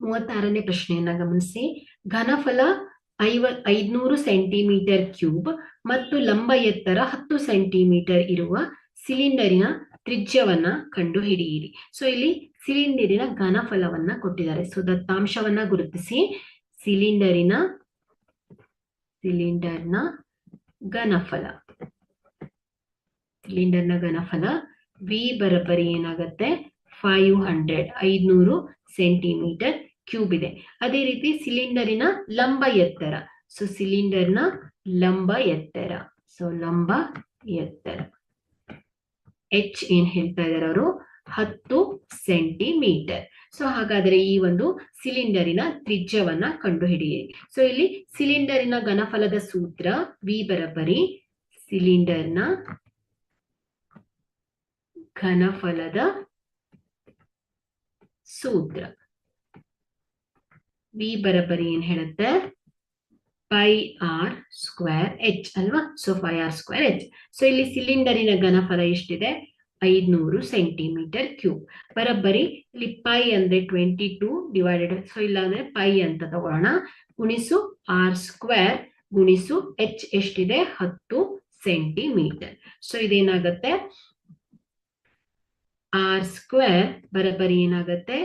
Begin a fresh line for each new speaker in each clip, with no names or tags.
ಮೂವತ್ತಾರನೇ ಪ್ರಶ್ನೆಯನ್ನ ಗಮನಿಸಿ. ಘನಫಲ ಐವ, ಐದ್ನೂರು ಸೆಂಟಿಮೀಟರ್ ಕ್ಯೂಬ್ ಮತ್ತು ಲಂಬ ಎತ್ತರ ಹತ್ತು ಸೆಂಟಿಮೀಟರ್ ಇರುವ ಸಿಲಿಂಡರಿನ ತ್ರಿಜ್ಯವನ್ನ ಕಂಡು ಹಿಡಿಯಿರಿ ಸೊ ಇಲ್ಲಿ ಸಿಲಿಂಡರಿನ ಘನಫಲವನ್ನ ಕೊಟ್ಟಿದ್ದಾರೆ. ಸೊ ದತ್ತಾಂಶವನ್ನ ಗುರುತಿಸಿ. ಸಿಲಿಂಡರಿನ, ಸಿಲಿಂಡರ್ನ ಘನಫಲ. ಸಿಲಿಂಡರ್ನ ಘನಫಲ ವಿ ಬರಬರಿ ಏನಾಗತ್ತೆ? ಫೈವ್ ಹಂಡ್ರೆಡ್ ಐದ್ನೂರು ಸೆಂಟಿಮೀಟರ್ ಕ್ಯೂಬ್ ಇದೆ. ಅದೇ ರೀತಿ ಸಿಲಿಂಡರಿನ ಲಂಬ ಎತ್ತರ. ಸೊ ಸಿಲಿಂಡರ್ನ ಲಂಬ ಎತ್ತರ. ಸೊ ಲಂಬ ಎತ್ತರ. ಎಚ್ ಏನ್ ಹೇಳ್ತಾ ಇದಾರೆ ಅವರು? ಹತ್ತು ಸೆಂಟಿಮೀಟರ್ ಸೊ ಹಾಗಾದ್ರೆ ಈ ಒಂದು ಸಿಲಿಂಡರಿನ ತ್ರಿಜ್ಯವನ್ನ ಕಂಡುಹಿಡಿಯಿರಿ. ಸೊ ಇಲ್ಲಿ ಸಿಲಿಂಡರಿನ ಘನಫಲದ ಸೂತ್ರ ವಿ ಬರಬರಿ. ಸಿಲಿಂಡರ್ನ ಘನಫಲದ ಸೂತ್ರ. ವಿ ಬರಬರಿ ಏನ್ ಹೇಳುತ್ತೆ? ಪೈ ಆರ್ ಸ್ಕ್ವೇರ್ ಎಚ್ ಅಲ್ವಾ? So pi r square h so ಇಲ್ಲಿ ಸಿಲಿಂಡರಿನ ಘನಫಲ ಎಷ್ಟಿದೆ? ಐದ್ನೂರು ಸೆಂಟಿಮೀಟರ್ ಕ್ಯೂಬ್ ಬರಬ್ಬರಿ ಇಲ್ಲಿ ಪೈ ಅಂದ್ರೆ ಟ್ವೆಂಟಿ ಟೂ ಡಿವೈಡೆಡ್ ಸೊ ಇಲ್ಲ ಅಂದ್ರೆ ಪೈ ಅಂತ ತಗೊಳ್ಳೋಣ. ಗುಣಿಸು ಆರ್ ಸ್ಕ್ವೇರ್ ಗುಣಿಸು ಎಚ್ ಎಷ್ಟಿದೆ? ಹತ್ತು ಸೆಂಟಿಮೀಟರ್ ಸೊ ಇದೇನಾಗತ್ತೆ? ಆರ್ ಸ್ಕ್ವೇರ್ ಬರಬ್ಬರಿ ಏನಾಗತ್ತೆ?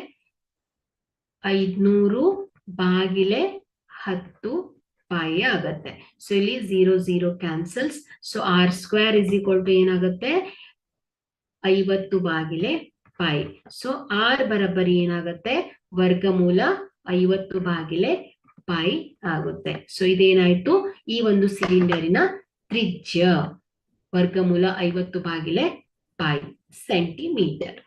ಐದ್ನೂರು ಬಾಗಿಲೆ ಹತ್ತು ಪಾಯಿ ಆಗತ್ತೆ. ಸೊ ಇಲ್ಲಿ zero zero cancels so r square is equal to ಏನಾಗುತ್ತೆ? ಐವತ್ತು ಬಾಗಿಲೆ ಪಾಯಿ. ಸೊ ಆರ್ ಬರಬ್ಬರಿ ಏನಾಗುತ್ತೆ? ವರ್ಗಮೂಲ ಐವತ್ತು ಬಾಗಿಲೆ ಪಾಯಿ ಆಗುತ್ತೆ. ಸೊ ಇದೇನಾಯ್ತು? ಈ ಒಂದು ಸಿಲಿಂಡರಿನ ತ್ರಿಜ್ಯ. ವರ್ಗಮೂಲ ಐವತ್ತು ಬಾಗಿಲೆ ಪಾಯಿ ಸೆಂಟಿಮೀಟರ್